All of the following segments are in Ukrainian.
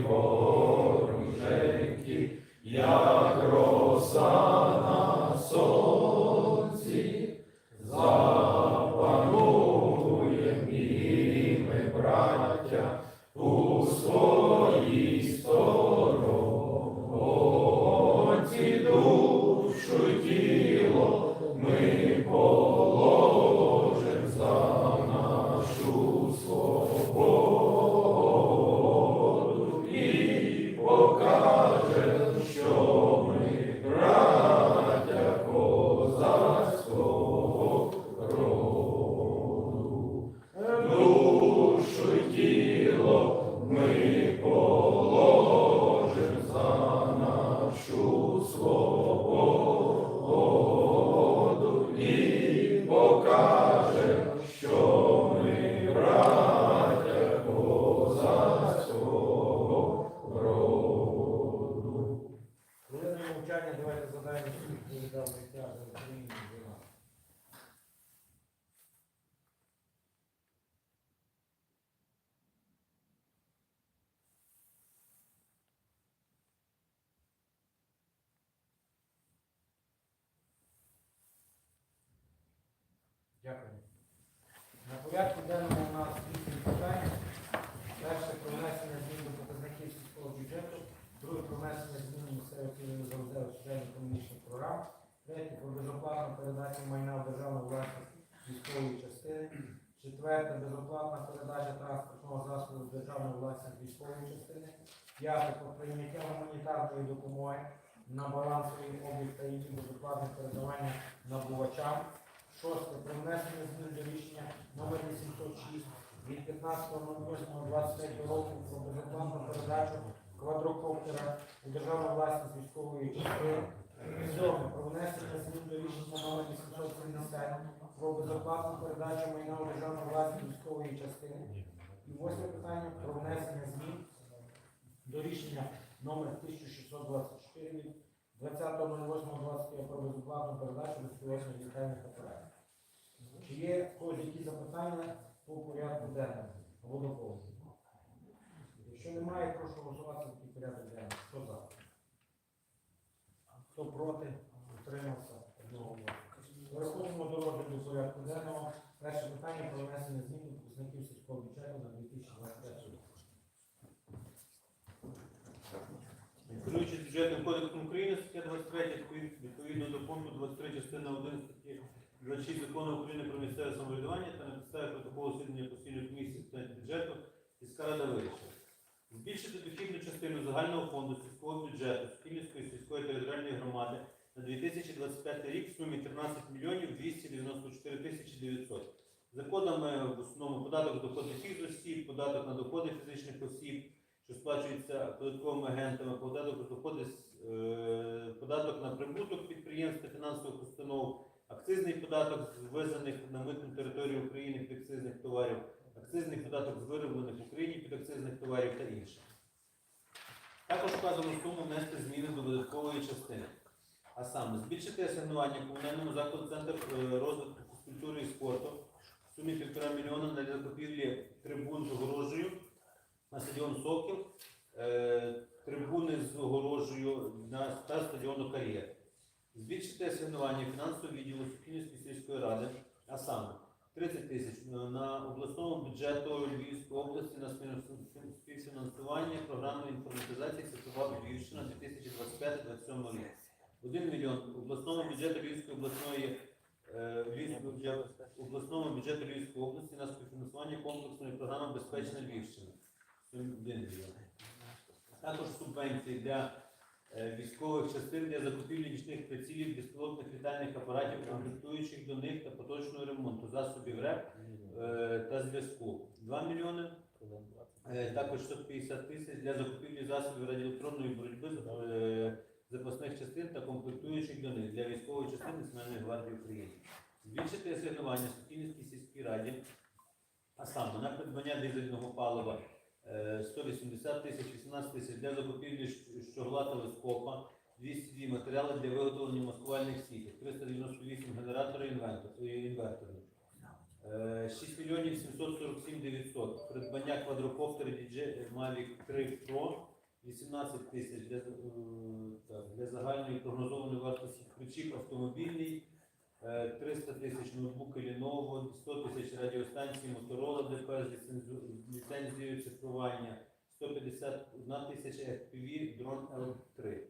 вороженьки, як роса віддав життя за Україну за нас. Дякую. На порядку денному у нас вісім питань. Перше про внесення змін до показників сільського бюджету, друге про внесення змін до місцевих цільових завдань членів економічних програм, третє про безоплатну передачу майна в державну власність військової частини, четверте безоплатна передача транспортного засобу в державну власність військової частини, п'яте про прийняття гуманітарної допомоги на балансовий облік та її безоплатне передавання набувачам. Шосте про внесення змін до рішення номер 806 від 15.08.23 року про безоплатну передачу квадрокоптера у державну власність військової частини. Сьоме про внесення змін до рішення номер 870 про безоплатну передачу майна у державну власність військової частини. І восьме питання про внесення змін до рішення номер 1624 від 20.08.23 про безоплатну передачу безпілотних літальних апаратів. Чи є когось які запитання по порядку денному доповнення? Якщо немає, прошу голосувати такий порядок денний. Хто за? Хто проти? Утримався? Одного. Переходимо до розгляду порядку денного. Перше питання про внесення змін до показників сільського бюджету на 2025 рік. Керуючись бюджетним кодексом України, стаття 23, відповідно до пункту 23 частини 1 статті 26 закону України про місцеве самоврядування та на підставі протоколу засідання постійної комісії питань бюджету сільська рада вирішила збільшити дохідну частину загального фонду сільського бюджету Сукільницької сільської територіальної громади на 2025 рік в сумі 13 мільйонів 294 тисячі 900. За кодами в основному податок доходних фізосіб, податок на доходи фізичних осіб, що сплачується податковими агентами, податок доходи, е, податок на прибуток підприємств та фінансових установ, акцизний податок з ввезених на митну територію України підакцизних товарів, акцизний податок з вироблених в Україні підакцизних товарів та інше. Також вказано суму внести зміни до видаткової частини. А саме збільшити асигнування комунальному закладу Центр е, розвитку фізкультури і спорту в сумі 1,5 мільйона на закупівлі трибун з огорожею на стадіон Сокіл, е, трибуни з огорожею та стадіону Кар'єр. Збільшити асигнування фінансового відділу Сукільницької сільської ради, а саме 30 тисяч на обласному бюджету Львівської області на співфінансування програми інформатизації Святова Львівщина 2025-2027 рік. 1 мільйон обласному бюджету Львівської обласної е, обласному бюджету Львівської області на співфінансування комплексної програми Безпечна Львівщина. 1 мільйон. Також субвенції для е, військових частин для закупівлі нічних прицілів, безпілотних літальних апаратів, комплектуючих до них та поточного ремонту засобів РЕП е, та зв'язку. 2 мільйони. Е, Також 150 тисяч для закупівлі засобів радіоелектронної боротьби е, запасних частин та комплектуючих до них для військової частини Національної гвардії України. Збільшити асигнування Сокільницькій сільській раді, а саме на придбання дизельного палива е, 180 тисяч, 18 тисяч для закупівлі щогла телескопа, 202 матеріали для виготовлення маскувальних сіток, 398 генераторів інвентор- е, інверторів. Е, 6 мільйонів 747 900. Придбання квадрокоптера DJI Mavic 3 Pro 18 тисяч для, е, для загальної прогнозованої вартості ключів автомобільний. Е, 300 тисяч ноутбуки Lenovo, 100 тисяч радіостанцій Motorola ДПС з ліцензією цифрування, 151 тисяча FPV дрон L3.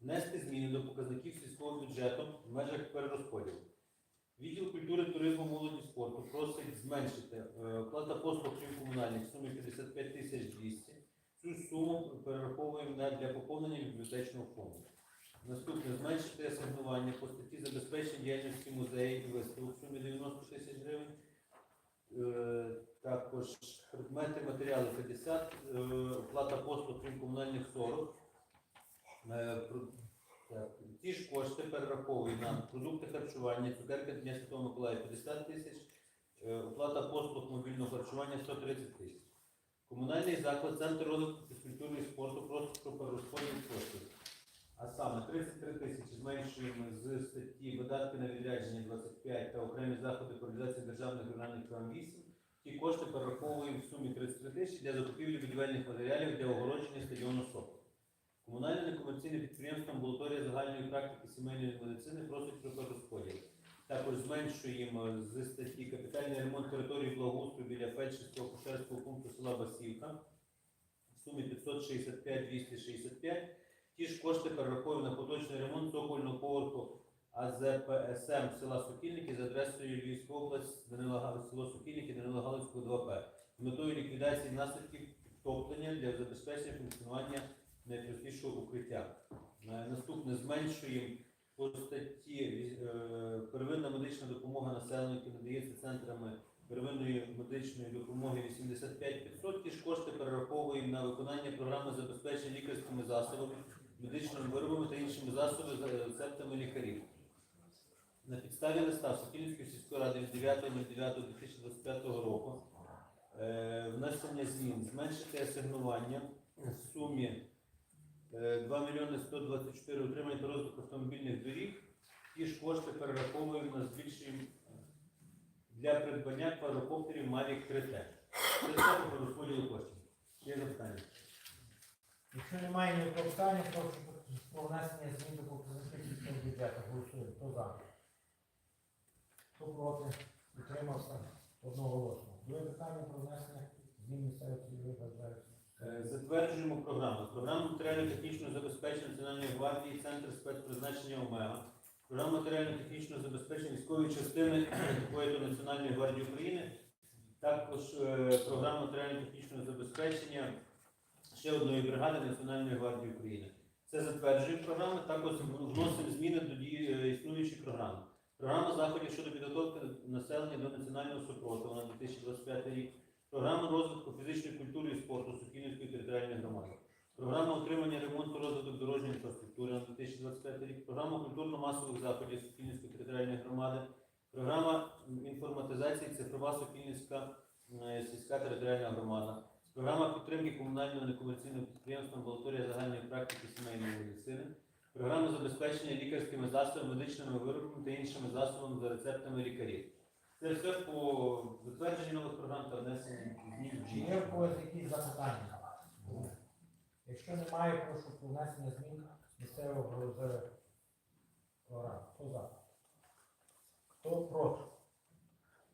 Внести зміни до показників сільського бюджету в межах перерозподілу. Відділ культури, туризму, молоді спорту просить зменшити е, оплата послуг комунальних сумі 55 тисяч 200. Цю суму перераховуємо для поповнення бібліотечного фонду. Наступне зменшити асигнування по статті забезпечення діяльності музеїв і виставок в сумі 90 тисяч гривень. Е, Також предмети, матеріали 50, е, оплата послуг крім комунальних 40. Е, Ті ж кошти перераховують на продукти харчування, цукерки Дня Святого Миколая 50 тисяч, оплата послуг мобільного харчування 130 тисяч. Комунальний заклад, центр розвитку фізкультури і спорту просить про перерозподіл коштів. А саме 33 тисячі зменшуємо з статті видатки на відрядження 25 та окремі заходи по реалізації державних регіональних програм 8. Ті кошти перераховуємо в сумі 33 тисячі для закупівлі будівельних матеріалів для огородження стадіону Сокол. Комунальне некомерційне підприємство амбулаторія загальної практики сімейної медицини просить про перерозподіл. Також зменшуємо з статті капітальний ремонт території благоустрою біля фельдшерського акушерського пункту села Басівка в сумі 565 265. Ті ж кошти перераховуємо на поточний ремонт цокольного поверху АЗПСМ села Сокільники з адресою Львівська область, Данила село Сокільники, Данила Галицького 2П з метою ліквідації наслідків підтоплення для забезпечення функціонування найпростішого укриття. Е, Наступне зменшуємо по статті е, первинна медична допомога населенню, яка надається центрами первинної медичної допомоги 85 500. Ті ж кошти перераховуємо на виконання програми забезпечення лікарськими засобами, медичними виробами та іншими засобами за рецептами лікарів. На підставі листа Сокільницької сільської ради від 9.09.2025 року е, внесення змін, зменшити асигнування в сумі е, 2 мільйони 124 утримання та розвиток автомобільних доріг. Ті ж кошти перераховуємо на збільшення для придбання квадрокоптерів Mavic 3T. Це все коштів. Є запитання? Якщо немає ніякого питання, прошу про внесення змін до показників бюджету. Голосуємо. Хто за? Хто проти? Утримався одноголосно. Друге питання про внесення змін місцевих бюджетів. Е, Затверджуємо програму. Програму матеріально-технічного забезпечення Національної гвардії, Центр спецпризначення ОМЕГА. Програму матеріально-технічного забезпечення військової частини такої Національної гвардії України. Також е, програму матеріально-технічного забезпечення ще одної бригади Національної гвардії України. Це затверджує програми, також вносимо зміни до е, існуючої програми. Програма заходів щодо підготовки населення до національного супротиву на 2025 рік. Програма розвитку фізичної культури і спорту Сукільницької територіальної громади. Програма отримання ремонту розвиток дорожньої інфраструктури на 2025 рік. Програма культурно-масових заходів Сукільницької територіальної громади. Програма інформатизації цифрова Сокільницька е, сільська територіальна громада. Програма підтримки комунального некомерційного підприємства амбулаторія загальної практики сімейної медицини. Програма забезпечення лікарськими засобами, медичними виробами та іншими засобами за рецептами лікарів. Це все по затвердженню нових програм та внесенню змін в є в когось якісь запитання? Якщо немає, прошу про внесення змін місцевого з програм. Хто за? Хто проти?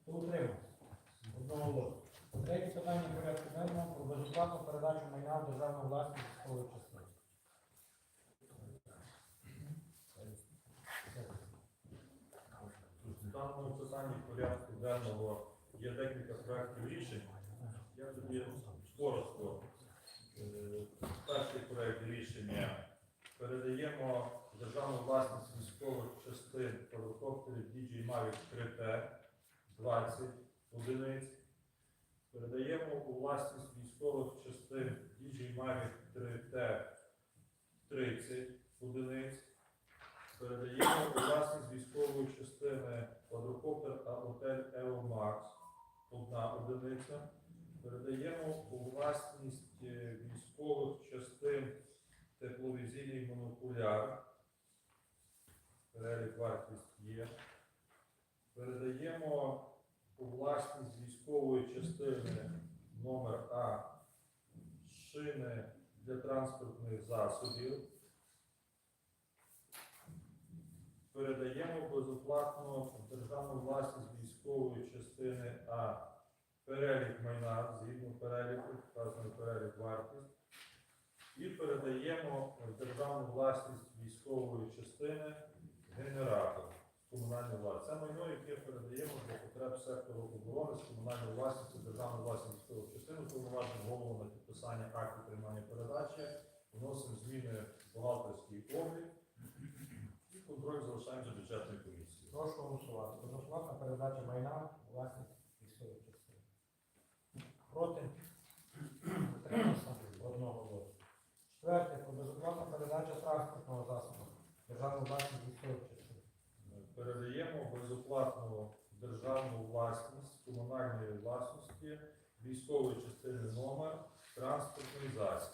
Хто утримався? Одноголосно. Третє питання порядку денного про безоплатну передачу майна в державну власність військової частини. В даному питанні порядку денного є декілька проєктів рішень. Я тобі коротко. Е, Перший проєкт рішення передаємо державну власність військових частин квадрокоптерів DJI Mavic 3T 20 одиниць. Передаємо у власність військових частин DJI Mavic 3T 30 одиниць. Передаємо у власність військової частини квадрокоптер а готель Еомакс, одна одиниця. Передаємо у власність е, військових частин тепловізійний монокуляр. Перелік вартість є. Передаємо у власність військової частини номер А шини для транспортних засобів. Передаємо безоплатно в державну власність військової частини А перелік майна, згідно переліку, вказаний перелік вартість. І передаємо в державну власність військової частини генератор з комунальної власності. Це майно, яке передаємо для потреб сектору оборони з комунальної власності, в державну власність військової частини, голову на підписання акту приймання передачі, вносимо зміни в бухгалтерський облік і контроль залишаємо за бюджетною комісією. Прошу голосувати. Безоплатна передача майна власність військової частини. Проти? Одного голосу. Четверте. Про передачу транспортного засобу. Державну власність військової частини. Передаємо безоплатну державну власність комунальної власності військової частини номер транспортний засіб.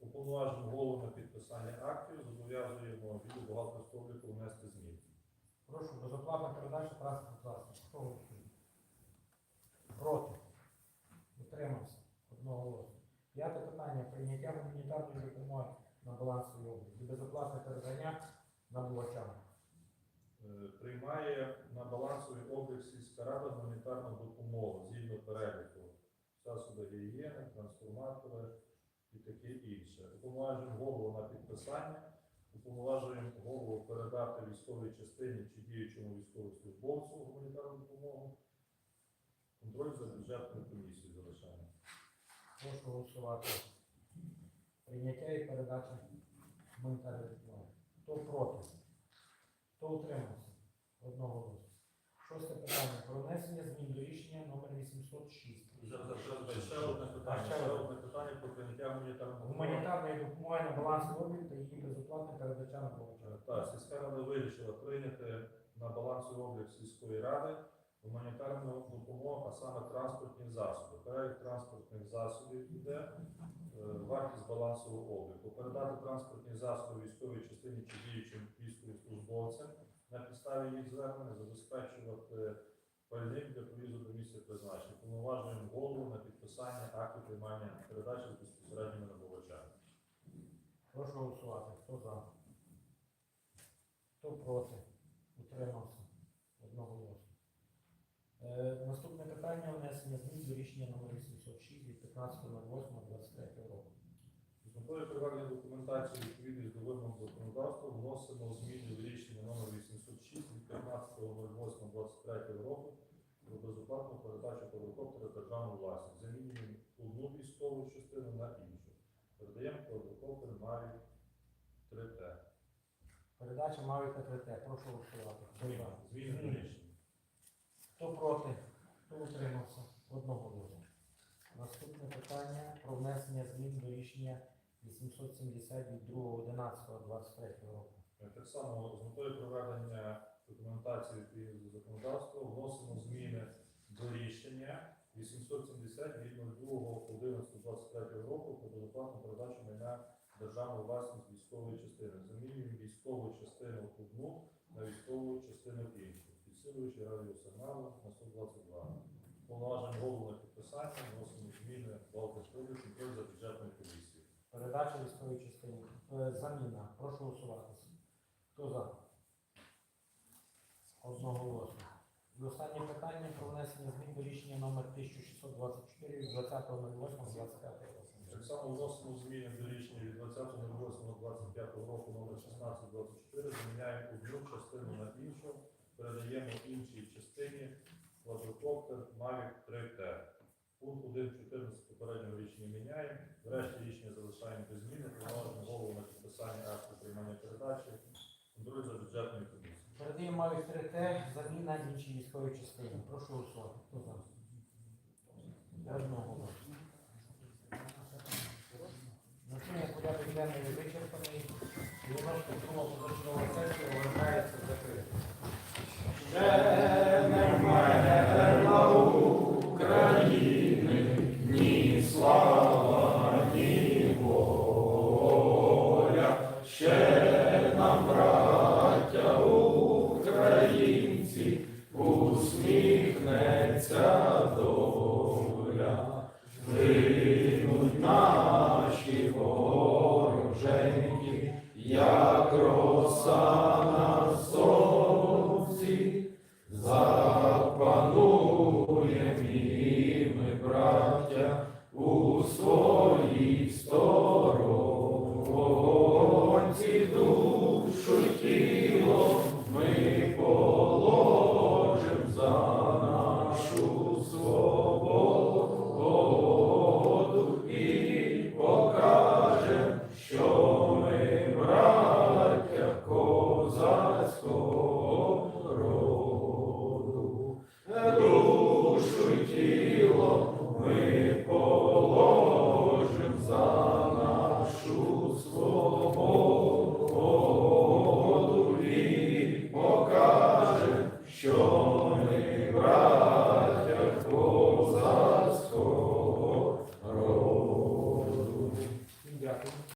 Уповноважимо голову на підписання актів, зобов'язуємо відділ бухгалтерського обліку внести зміни. Прошу, безоплатна передача транспортного засобу. Хто голосує? Проти? Утримався? Одного голосу. П'яте питання. Прийняття гуманітарної допомоги на балансовій області. Безоплатне передання набувачам. Е, Приймає на балансовий облік сільська рада гуманітарну допомогу згідно переліку засоби гігієни, трансформатори і таке інше. Уповноважуємо голову на підписання, уповноважуємо голову передати військовій частині чи діючому військовослужбовцю гуманітарну допомогу. Контроль за бюджетною комісією залишаємо. Прошу голосувати. Прийняття і передача гуманітарної допомоги. Хто проти? Хто утримався? Одного голосу. Шосте питання. Про внесення змін до рішення номер 806. Зараз зараз ще одне питання. Ще одне питання про прийняття гуманітарної. Гуманітарної допомоги на балансовий облік та її безоплатне передача на балансовий. Так, сільська рада вирішила прийняти на балансовий облік сільської ради гуманітарну допомогу, а саме транспортні засоби. Перелік транспортних засобів йде, е, вартість балансового обліку. Передати транспортні засоби військовій частині чи діючим військовослужбовцям на підставі їх звернення, забезпечувати пальним для проїзду до місця призначення. Повноважуємо голову на підписання акту приймання передачі з безпосередніми набувачами. Прошу голосувати. Хто за? Хто проти? Утримався. Одного. Е, наступне питання внесення змін до рішення номер 806 від 15.08.23 року. З метою приведення документації відповідність до вимог законодавства вносимо зміни в рішення номер 806 від 15.08.23 року про безоплатну передачу квадрокоптера державну власність. Замінюємо одну військову частину на іншу. Передаємо квадрокоптер Mavic 3T. Передача Мавіка 3Т. Прошу голосувати. Зміни до рішення. Хто проти? Хто утримався? Одного голосу. Наступне питання про внесення змін до рішення 870 від 2.11.23 року. Е, Так само з метою проведення документації відповідно до законодавства вносимо зміни до рішення 870 від 02.11.23 року про безоплатну передачу майна державну власність військової частини. Замінюємо військову частину одну на військову частину іншу. Підсилюючи радіосигналу на 122. Повноважень голову на підписання вносимо зміни в бухгалтерський контроль за бюджетною комісією. Передача військової частини. Е, Заміна. Прошу голосувати. Хто за? Одноголосно. І останнє питання про внесення змін до рішення номер 1624 від 20.08.25 року. Так само вносимо зміни до рішення від 20.08.25 року номер 1624, заміняємо одну частину на іншу, передаємо іншій частині квадрокоптер Mavic 3T. Пункт 1.14 попереднього рішення міняємо, врешті рішення залишаємо без зміни, повноважимо голову на підписання акту приймання передачі, контроль за бюджетною комісією. Передаємо Мавік 3Т, заміна іншій військовій частині. Прошу голосувати. Хто за? Одного голосу. Цьому порядок денний вичерпаний. 92 позачергова